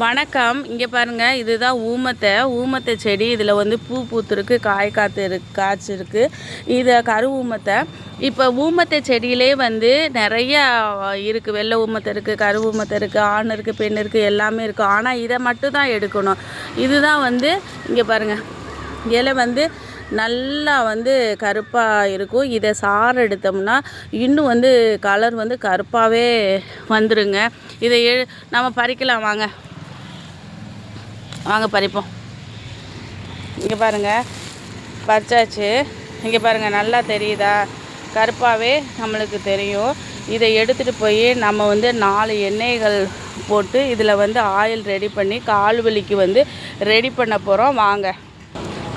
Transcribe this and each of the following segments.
வணக்கம். இங்கே பாருங்கள் இதுதான் ஊமத்தை. ஊமத்தை செடி இதில் வந்து பூ பூத்துருக்கு காய் காத்து இருக்கு காய்ச்சிருக்கு. இது கரு ஊமத்தை. இப்போ ஊமத்தை செடியிலே வந்து நிறையா இருக்குது வெள்ளை ஊமத்தை இருக்குது கரு ஊமத்தை இருக்குது ஆண் இருக்குது பெண் இருக்குது எல்லாமே இருக்குது ஆனால் இதை மட்டும் தான் எடுக்கணும். இதுதான் வந்து இங்கே பாருங்கள் இலை வந்து நல்லா வந்து கருப்பாக இருக்கும். இதை சாறு எடுத்தோம்னா இன்னும் வந்து கலர் வந்து கருப்பாகவே வந்துருங்க. இதை எ நம்ம பறிக்கலாம் வாங்க. வாங்க பறிப்போம். இங்கே பாருங்கள் பறிச்சாச்சு. இங்கே பாருங்கள் நல்லா தெரியுதா? கருப்பாகவே நம்மளுக்கு தெரியும். இதை எடுத்துகிட்டு போய் நம்ம வந்து நாலு எண்ணெய்கள் போட்டு இதில் வந்து ஆயில் ரெடி பண்ணி கால் வலிக்கு வந்து ரெடி பண்ண போகிறோம் வாங்க.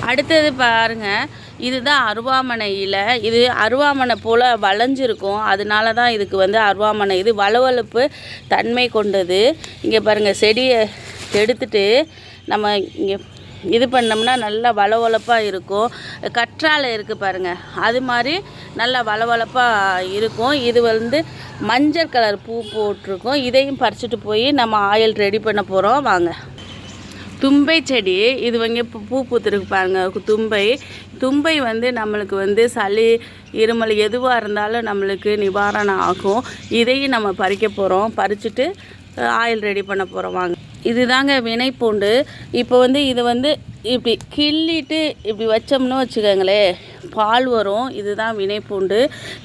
அடுத்தது பாருங்கள் இதுதான் அருவாமனை இலை. இது அருவாமனை போல் வளைஞ்சிருக்கும். அதனால தான் இதுக்கு வந்து அருவாமனை. இது வளவளப்பு தன்மை கொண்டது. இங்கே பாருங்கள் செடியை எடுத்துட்டு நம்ம இங்கே இது பண்ணோம்னா நல்லா வளவளப்பாக இருக்கும். கற்றாழை இருக்குது பாருங்கள் அது மாதிரி நல்லா வளவளப்பாக இருக்கும். இது வந்து மஞ்சள் கலர் பூ போட்டிருக்கும். இதையும் பறிச்சுட்டு போய் நம்ம ஆயில் ரெடி பண்ண போகிறோம் வாங்க. தும்பை செடி. இது வந்து பூ பூ பூத்துருக்கு பாருங்க. தும்பை. தும்பை வந்து நம்மளுக்கு வந்து சளி இருமல் எதுவாக இருந்தாலும் நம்மளுக்கு நிவாரணம் ஆகும். இதையும் நம்ம பறிக்க போகிறோம் பறிச்சுட்டு ஆயில் ரெடி பண்ண போகிறோம் வாங்க. இதுதாங்க வினைப்பூண்டு. இப்போ வந்து இது வந்து இப்படி கிள்ளிட்டு இப்படி வச்சோம்னு வச்சுக்கோங்களேன் பால் வரும். இதுதான் வினைப்பூண்டு.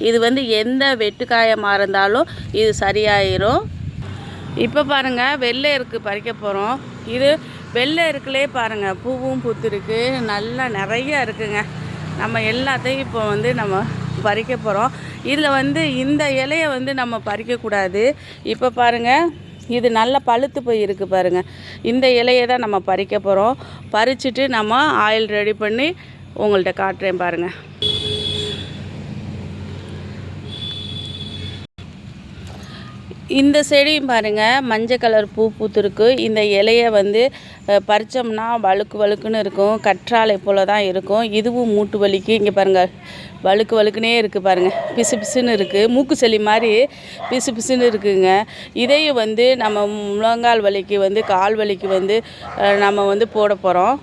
இது வந்து எந்த வெட்டுக்காயமாக இருந்தாலும் இது சரியாயிரும். இப்போ பாருங்க வெள்ளை இருக்கு பறிக்க போகிறோம் இது வெள்ளை இருக்குலே பாருங்க பூவும் பூத்துருக்கு. நல்லா நிறைய இருக்குங்க. நம்ம எல்லாத்தையும் இப்போ வந்து நம்ம பறிக்க போகிறோம் இதில் வந்து இந்த இலையை வந்து நம்ம பறிக்கக்கூடாது. இப்போ பாருங்க இது நல்லா பழுத்து போய் இருக்குது பாருங்க. இந்த இலையை தான் நம்ம பறிக்க போகிறோம் பறிச்சுட்டு நம்ம ஆயில் ரெடி பண்ணி உங்கள்கிட்ட காட்டுறேன் பாருங்கள் இந்த செடியும் பாருங்கள் மஞ்சள் கலர் பூ பூத்துருக்கு. இந்த இலையை வந்து பறித்தோம்னா பறிச்சோம்னா வழுக்கு வழுக்குன்னு இருக்கும். கற்றாழை போல தான் இருக்கும். இதுவும் மூட்டு வலிக்கு. இங்கே பாருங்கள் வழுக்கு வழுக்குனே இருக்குது பாருங்கள் பிசு பிசுன்னு இருக்குது மூக்கு சளி மாதிரி பிசு பிசுன்னு இருக்குங்க. இதையும் வந்து நம்ம முழங்கால் வலிக்கு வந்து கால் வலிக்கு வந்து நம்ம வந்து போட போகிறோம்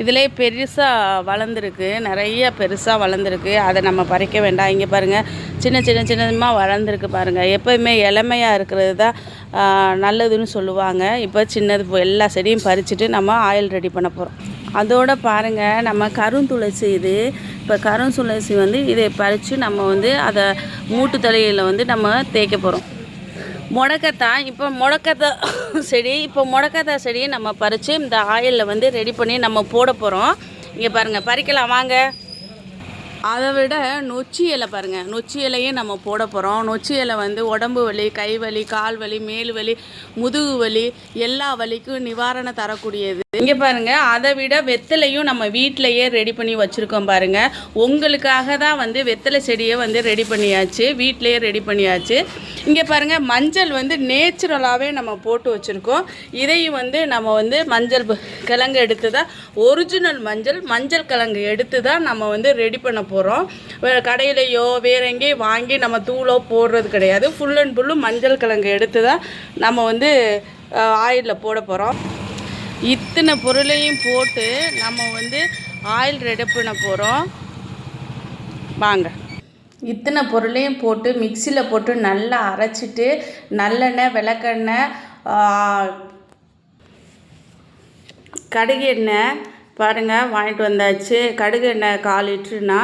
இதிலே பெருசாக வளர்ந்துருக்கு நிறைய பெருசாக வளர்ந்துருக்கு. அதை நம்ம பறிக்க வேண்டாம். இங்கே பாருங்கள் சின்ன சின்ன சின்னமாக வளர்ந்துருக்கு பாருங்கள் எப்போயுமே இளமையாக இருக்கிறது தான் நல்லதுன்னு சொல்லுவாங்க. இப்போ சின்னது எல்லா செடியும் பறிச்சுட்டு நம்ம ஆயில் ரெடி பண்ண போகிறோம் அதோட பாருங்கள் நம்ம கருந்துளசி இது. இப்போ கருந்துளசி வந்து இதை பறித்து நம்ம வந்து அதை மூட்டு தலையில் வந்து நம்ம தேய்க்க போகிறோம் முடக்கத்தான் இப்போ முடக்கத்தை செடி இப்போ முடக்கத்தான் செடியை நம்ம பறித்து இந்த ஆயிலில் வந்து ரெடி பண்ணி நம்ம போட போகிறோம் இங்கே பாருங்கள் பறிக்கலாம் வாங்க. அதை விட நொச்சி இலை பாருங்கள் நொச்சி இலையும் நம்ம போட போகிறோம் நொச்சி இலை வந்து உடம்பு வலி கை வலி கால் வலி மேல் வலி முதுகு வலி எல்லா வலிக்கும் நிவாரணம் தரக்கூடியது. இங்கே பாருங்கள் அதை விட வெத்தலையும் நம்ம வீட்டிலையே ரெடி பண்ணி வச்சுருக்கோம் பாருங்கள் உங்களுக்காக தான் வந்து வெத்தலை செடியை வந்து ரெடி பண்ணியாச்சு வீட்டிலையே ரெடி பண்ணியாச்சு. இங்கே பாருங்கள் மஞ்சள் வந்து நேச்சுரலாகவே நம்ம போட்டு வச்சுருக்கோம். இதையும் வந்து நம்ம வந்து மஞ்சள் கிழங்கு எடுத்து தான் ஒரிஜினல் மஞ்சள் மஞ்சள் கிழங்கு எடுத்து தான் நம்ம வந்து ரெடி பண்ண போகிறோம் கடையிலையோ வேற எங்கேயும் வாங்கி நம்ம தூளோ போடுறது கிடையாது. ஃபுல் அண்ட் ஃபுல்லும் மஞ்சள் கிழங்கு எடுத்து தான் நம்ம வந்து ஆயிலில் போட போகிறோம் இத்தனை பொருளையும் போட்டு நம்ம வந்து ஆயில் ரெடி பண்ண போகிறோம் வாங்க. இத்தனை பொருளையும் போட்டு மிக்சியில் போட்டு நல்லா அரைச்சிட்டு நல்லெண்ணெய் விளக்கெண்ணெய் கடுகு எண்ணெய் பாருங்கள் வாங்கிட்டு வந்தாச்சு. கடுகு எண்ணெய் கால் லிட்ருனா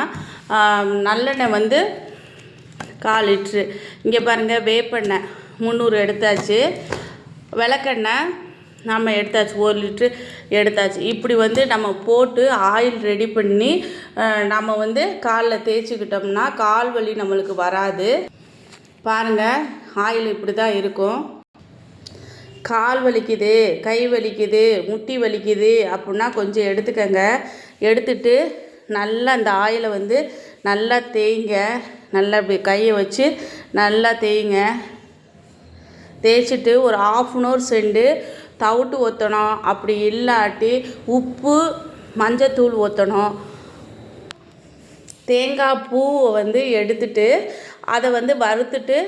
நல்லெண்ணெய் வந்து கால் லிட்ரு இங்கே பாருங்கள் வேப்பெண்ணெய் முந்நூறு எடுத்தாச்சு. விளக்கெண்ணெய் நம்ம எடுத்தாச்சு ஒரு லிட்ரு எடுத்தாச்சு. இப்படி வந்து நம்ம போட்டு ஆயில் ரெடி பண்ணி நம்ம வந்து காலில் தேய்ச்சிக்கிட்டோம்னா கால் வலி நம்மளுக்கு வராது. பாருங்கள் ஆயில் இப்படி தான் இருக்கும். கால் வலிக்குது கை வலிக்குது முட்டி வலிக்குது அப்படின்னா கொஞ்சம் எடுத்துக்கங்க. எடுத்துட்டு நல்லா அந்த ஆயிலை வந்து நல்லா தேய்ங்க. நல்லா இப்படி கையை வச்சு நல்லா தேய்ங்க. தேய்ச்சிட்டு ஒரு ஆஃப் அன் ஹவர் செண்டு தவிட்டு ஊற்றணும் அப்படி இல்லாட்டி உப்பு மஞ்சத்தூள் ஊற்றணும் தேங்காய் பூவை வந்து எடுத்துட்டு அதை வந்து வறுத்துட்டு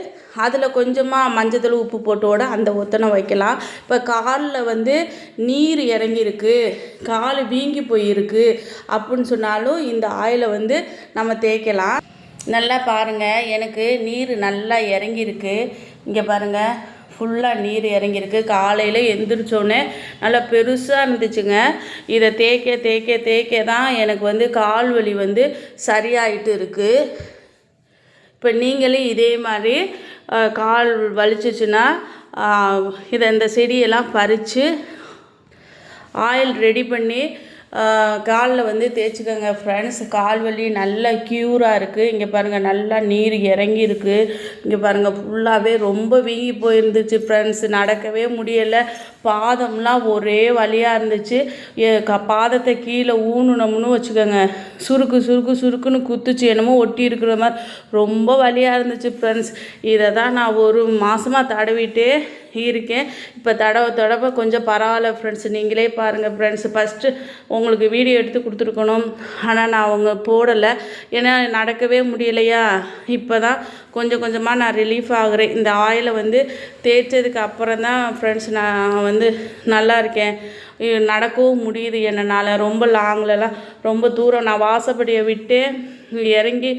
அதில் கொஞ்சமாக மஞ்சத்தூள் உப்பு போட்டோட அந்த ஒத்தனை வைக்கலாம். இப்போ காலில் வந்து நீர் இறங்கியிருக்கு. கால் வீங்கி போயிருக்கு. அப்படின்னு சொன்னாலும் இந்த ஆயிலை வந்து நம்ம தேய்க்கலாம். நல்லா பாருங்கள் எனக்கு நீர் நல்லா இறங்கியிருக்கு. இங்கே பாருங்கள் ஃபுல்லாக நீர் இறங்கியிருக்கு. காலையில் எந்திரிச்சோன்னே நல்லா பெருசாக இருந்துச்சுங்க. இதை தேய்க்க தேய்க்க தேய்க்க தான் எனக்கு வந்து கால் வலி வந்து சரியாயிட்டு இருக்குது இப்போ நீங்களே இதே மாதிரி கால் வலிச்சிச்சுன்னா இதை இந்த செடியெல்லாம் பறித்து ஆயில் ரெடி பண்ணி காலில் வந்து தேய்ச்சிக்கோங்க ஃப்ரெண்ட்ஸ் கால் வலி நல்லா க்யூராக இருக்குது இங்கே பாருங்கள் நல்லா நீர் இறங்கியிருக்கு இங்கே பாருங்கள் ஃபுல்லாகவே ரொம்ப வீங்கி போயிருந்துச்சு ஃப்ரெண்ட்ஸ் நடக்கவே முடியலை. பாதம்லாம் ஒரே வழியாக இருந்துச்சு. க பாதத்தை கீழே ஊனுனோம்னு வச்சுக்கோங்க. சுருக்கு சுருக்கு சுருக்குன்னு குத்துச்சு. என்னமோ ஒட்டி இருக்கிற மாதிரி. ரொம்ப வழியாக இருந்துச்சு ஃப்ரெண்ட்ஸ் இதை தான் நான் ஒரு மாதமாக தடவிட்டே இருக்கேன். இப்போ தடவை தடவை கொஞ்சம் பரவாயில்ல ஃப்ரெண்ட்ஸ் நீங்களே பாருங்கள் ஃப்ரெண்ட்ஸ் ஃபஸ்ட்டு உங்களுக்கு வீடியோ எடுத்து கொடுத்துருக்கணும். ஆனால் நான் அவங்க போடலை. ஏன்னா நடக்கவே முடியலையா? இப்போ தான் கொஞ்சம் கொஞ்சமாக நான் ரிலீஃப் ஆகுறேன். இந்த ஆயிலை வந்து தேய்ச்சதுக்கு அப்புறம் தான் ஃப்ரெண்ட்ஸ் நான் வந்து நல்லா இருக்கேன். நடக்கவும் முடியுது என்னால். ரொம்ப லாங்லலாம் ரொம்ப தூரம் நான் வாசப்படியை விட்டு இறங்கி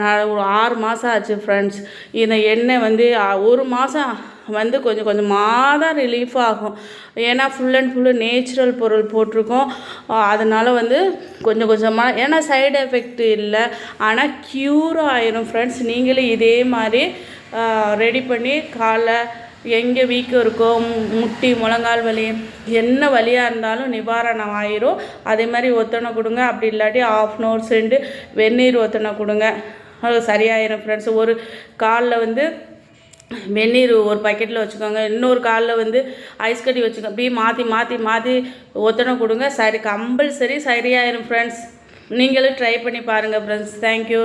நான் ஒரு ஆறு மாதம் ஆச்சு ஃப்ரெண்ட்ஸ் இந்த எண்ணெய் வந்து ஒரு மாதம் வந்து கொஞ்சம் கொஞ்சமாக தான் ரிலீஃப் ஆகும். ஏன்னா ஃபுல் அண்ட் ஃபுல்லு நேச்சுரல் பொருள் போட்டிருக்கோம். அதனால் வந்து கொஞ்சம் கொஞ்சமாக ஏன்னா சைடு எஃபெக்ட் இல்லை. ஆனால் க்யூர் ஆயிரும் ஃப்ரெண்ட்ஸ் நீங்களும் இதே மாதிரி ரெடி பண்ணி காலை எங்கே வீக்கம் இருக்கோ மு- முட்டி முழங்கால் வலி என்ன வலியாக இருந்தாலும் நிவாரணம் ஆயிரும். அதே மாதிரி ஒத்தனை கொடுங்க. அப்படி இல்லாட்டி ஆஃப் அன் ஹவர் சென்று வெந்நீர் ஒத்தனை கொடுங்க. சரியாயிரும் ஃப்ரெண்ட்ஸ் ஒரு காலில் வந்து வெந்நீர் ஒரு பாக்கெட்டில் வச்சுக்கோங்க. இன்னொரு காலில் வந்து ஐஸ் கட்டி வச்சுக்கோங்க. அப்படியே மாற்றி மாற்றி மாற்றி ஒத்தனை கொடுங்க. சரி கம்பல்சரி சரியாயிரும் ஃப்ரெண்ட்ஸ் நீங்களும் ட்ரை பண்ணி பாருங்கள் ஃப்ரெண்ட்ஸ் தேங்க்யூ